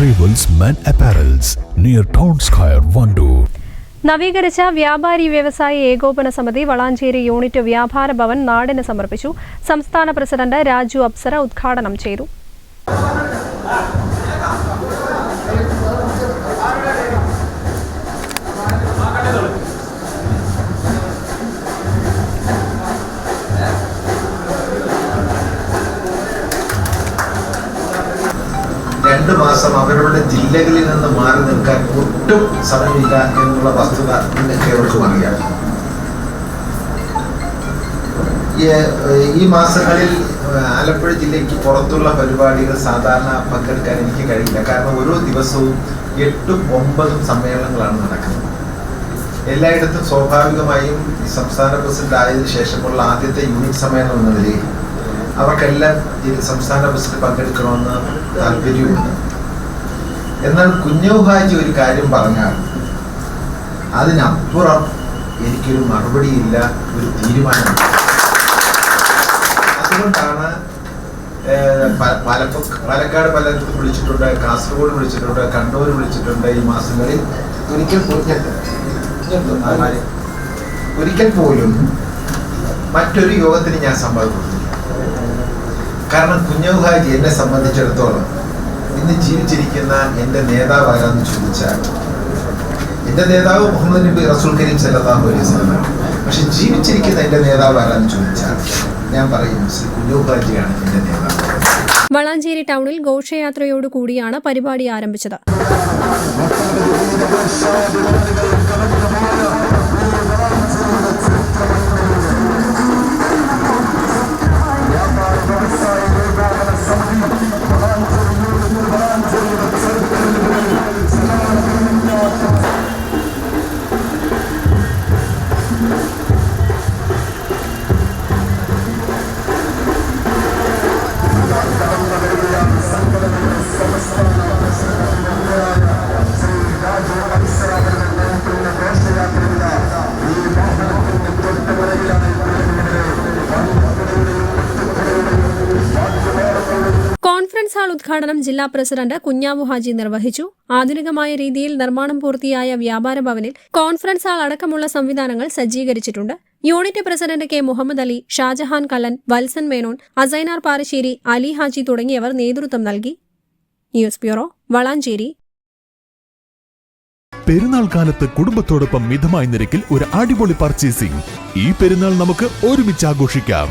Men Apparels near Town Square, Vandoor. നവീകരിച്ച വ്യാപാരി വ്യവസായി ഏകോപന സമിതി വളാഞ്ചേരി യൂണിറ്റ് വ്യാപാര ഭവൻ നാടിന് സമർപ്പിച്ചു സംസ്ഥാന പ്രസിഡന്റ് രാജു അപ്സര ഉദ്ഘാടനം ചെയ്തു രണ്ട് മാസം അവരുടെ ജില്ലകളിൽ നിന്ന് മാറി നിൽക്കാൻ ഒട്ടും സമയമില്ല എന്നുള്ള വസ്തുത നിങ്ങൾക്ക് അറിയാം ഈ- മാസങ്ങളിൽ ആലപ്പുഴ ജില്ലയ്ക്ക് പുറത്തുള്ള പരിപാടികൾ സാധാരണ പങ്കെടുക്കാൻ എനിക്ക് കഴിയില്ല. കാരണം ഓരോ ദിവസവും എട്ടും ഒമ്പതും സമ്മേളനങ്ങളാണ് നടക്കുന്നത്. എല്ലായിടത്തും സ്വാഭാവികമായും സംസ്ഥാന പ്രസിഡന്റ് ആയതിനു ശേഷമുള്ള ആദ്യത്തെ യൂണിറ്റ് സമ്മേളനം എന്ന നിലയിൽ അവർക്കെല്ലാം ഈ സംസ്ഥാന പ്രസിഡന്റ് പങ്കെടുക്കണമെന്ന് താല്പര്യമുണ്ട്. എന്നാൽ കുഞ്ഞുഹാജി ഒരു കാര്യം പറഞ്ഞാൽ അതിനപ്പുറം എനിക്കൊരു മറുപടിയില്ല ഒരു തീരുമാനമില്ല. അതുകൊണ്ടാണ് പാലപ്പ- പാലക്കാട് പലയിടത്തും വിളിച്ചിട്ടുണ്ട് കാസർഗോഡ് വിളിച്ചിട്ടുണ്ട് കണ്ണൂർ വിളിച്ചിട്ടുണ്ട് ഈ മാസങ്ങളിൽ. ഒരിക്കൽ ഒരിക്കൽ പോലും മറ്റൊരു യോഗത്തിന് ഞാൻ സമ്മതം കാരണം കുഞ്ഞുഹാജി എന്നെ സംബന്ധിച്ചിടത്തോളം ഇന്ന് ജീവിച്ചിരിക്കുന്ന എന്റെ നേതാവ് ആരാന്ന് ചോദിച്ചാൽ എന്റെ നേതാവ് മുഹമ്മദ് നബി റസൂൽ കരീം സല്ലാഹു അലൈഹി വസല്ലം പക്ഷെ ജീവിച്ചിരിക്കുന്ന എന്റെ നേതാവ് ആരാന്ന് ചോദിച്ചാൽ ഞാൻ പറയും ശ്രീ കുഞ്ഞുഹാജിയാണ് എന്റെ നേതാവ്. വളാഞ്ചേരി ടൗണിൽ ഘോഷയാത്രയോടുകൂടിയാണ് പരിപാടി ആരംഭിച്ചത്. കോൺഫറൻസ് ഹാൾ ഉദ്ഘാടനം ജില്ലാ പ്രസിഡന്റ് കുഞ്ഞാവു ഹാജി നിർവഹിച്ചു. ആധുനികമായ രീതിയിൽ നിർമ്മാണം പൂർത്തിയായ വ്യാപാര ഭവനിൽ കോൺഫറൻസ് ഹാൾ അടക്കമുള്ള സംവിധാനങ്ങൾ സജ്ജീകരിച്ചിട്ടുണ്ട്. Unit president K Muhammad Ali Shajahan Kallan Valsan Menon Asainar Parassery Ali Haji തുടങ്ങിയവർ നേതൃത്വം നൽകി. News bureau Valanchery. പെരുന്നാൾ കാലത്ത് കുടുംബത്തോടൊപ്പം മിതമായ നിരക്കിൽ ഒരു അടിപൊളി പർച്ചേസിംഗ് ഈ പെരുന്നാൾ നമുക്ക് ഒരുമിച്ച് ആഘോഷിക്കാം.